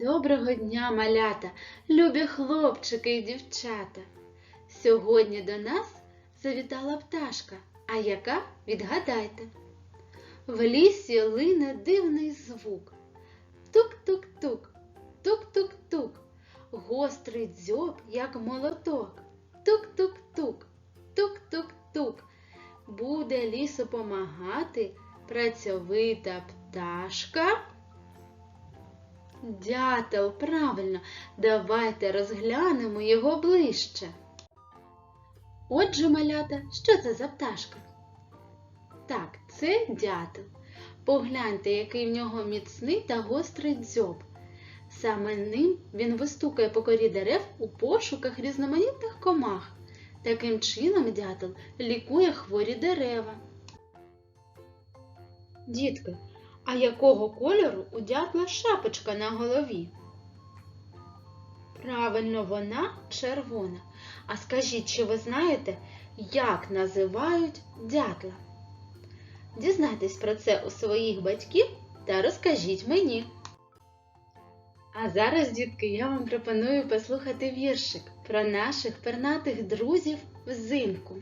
Доброго дня, малята, любі хлопчики і дівчата. Сьогодні до нас завітала пташка, а яка відгадайте. В лісі лине дивний звук. Тук-тук-тук, тук-тук-тук, гострий дзьоб, як молоток. Тук-тук-тук, тук-тук-тук. Буде лісу помагати працьовита пташка. Дятел, правильно, давайте розглянемо його ближче. Отже, малята, що це за пташка? Так, це дятел. Погляньте, який в нього міцний та гострий дзьоб. Саме ним він вистукає по корі дерев у пошуках різноманітних комах. Таким чином дятел лікує хворі дерева. Дітки, а якого кольору у дятла шапочка на голові? Правильно, вона червона. А скажіть, чи ви знаєте, як називають дятла? Дізнайтесь про це у своїх батьків та розкажіть мені. А зараз, дітки, я вам пропоную послухати віршик про наших пернатих друзів взимку.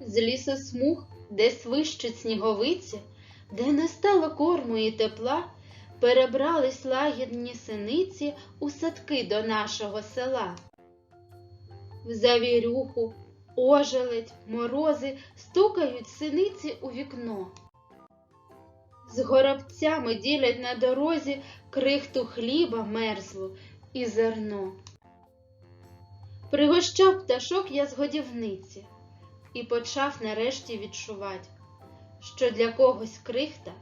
З лісосмуг, де свищуть сніговиці, де не стало корму і тепла, перебрались лагідні синиці у садки до нашого села. В завірюху, ожеледь, морози стукають синиці у вікно. З горобцями ділять на дорозі крихту хліба мерзлу і зерно. Пригощав пташок я з годівниці і почав нарешті відчувати, що для когось крихта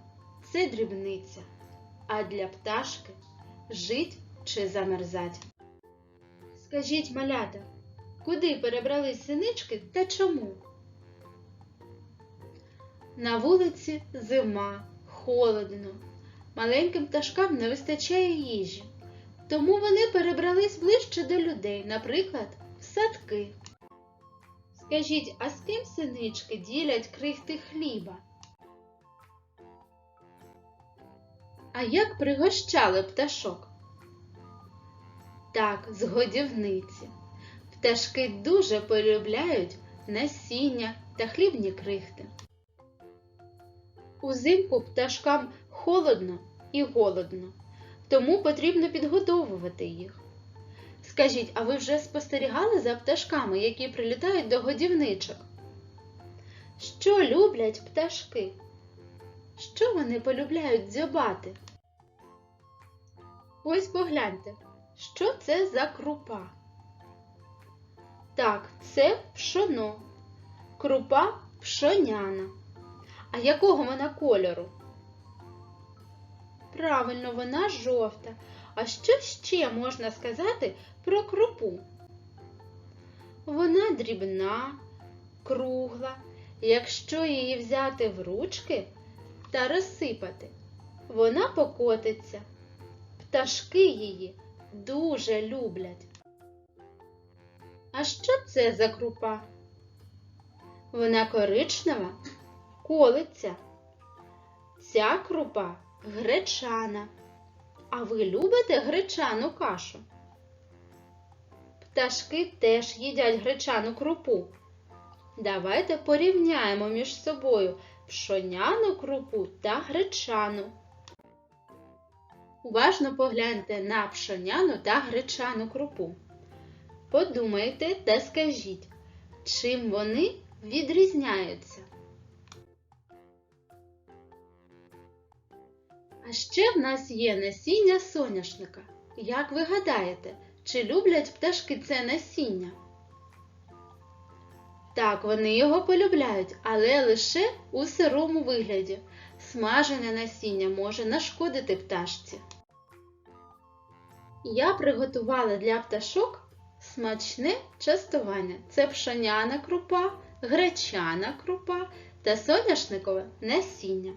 це дрібниця, а для пташки жить чи замерзать. Скажіть, малята, куди перебрались синички та чому? На вулиці зима, холодно, маленьким пташкам не вистачає їжі, тому вони перебрались ближче до людей, наприклад, в садки. Скажіть, а з ким синички ділять крихти хліба? А як пригощали пташок? Так, з годівниці. Пташки дуже полюбляють насіння та хлібні крихти. Узимку пташкам холодно і голодно, тому потрібно підгодовувати їх. Скажіть, а ви вже спостерігали за пташками, які прилітають до годівничок? Що люблять пташки? Що вони полюбляють дзьобати? Ось погляньте, що це за крупа? Так, це пшоно. Крупа пшоняна. А якого вона кольору? Правильно, вона жовта. А що ще можна сказати про крупу? Вона дрібна, кругла. Якщо її взяти в ручки та розсипати, вона покотиться. Пташки її дуже люблять. А що це за крупа? Вона коричнева, колиться. Ця крупа гречана. А ви любите гречану кашу? Пташки теж їдять гречану крупу. Давайте порівняємо між собою пшоняну крупу та гречану. Уважно погляньте на пшоняну та гречану крупу. Подумайте та скажіть, чим вони відрізняються. А ще в нас є насіння соняшника. Як ви гадаєте, чи люблять пташки це насіння? Так, вони його полюбляють, але лише у сирому вигляді. Смажене насіння може нашкодити пташці. Я приготувала для пташок смачне частування. Це пшоняна крупа, гречана крупа та соняшникове насіння.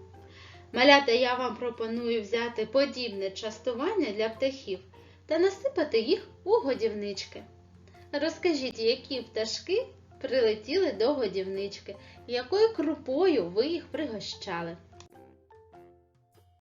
Малята, я вам пропоную взяти подібне частування для птахів та насипати їх у годівнички. Розкажіть, які пташки прилетіли до годівнички, якою крупою ви їх пригощали.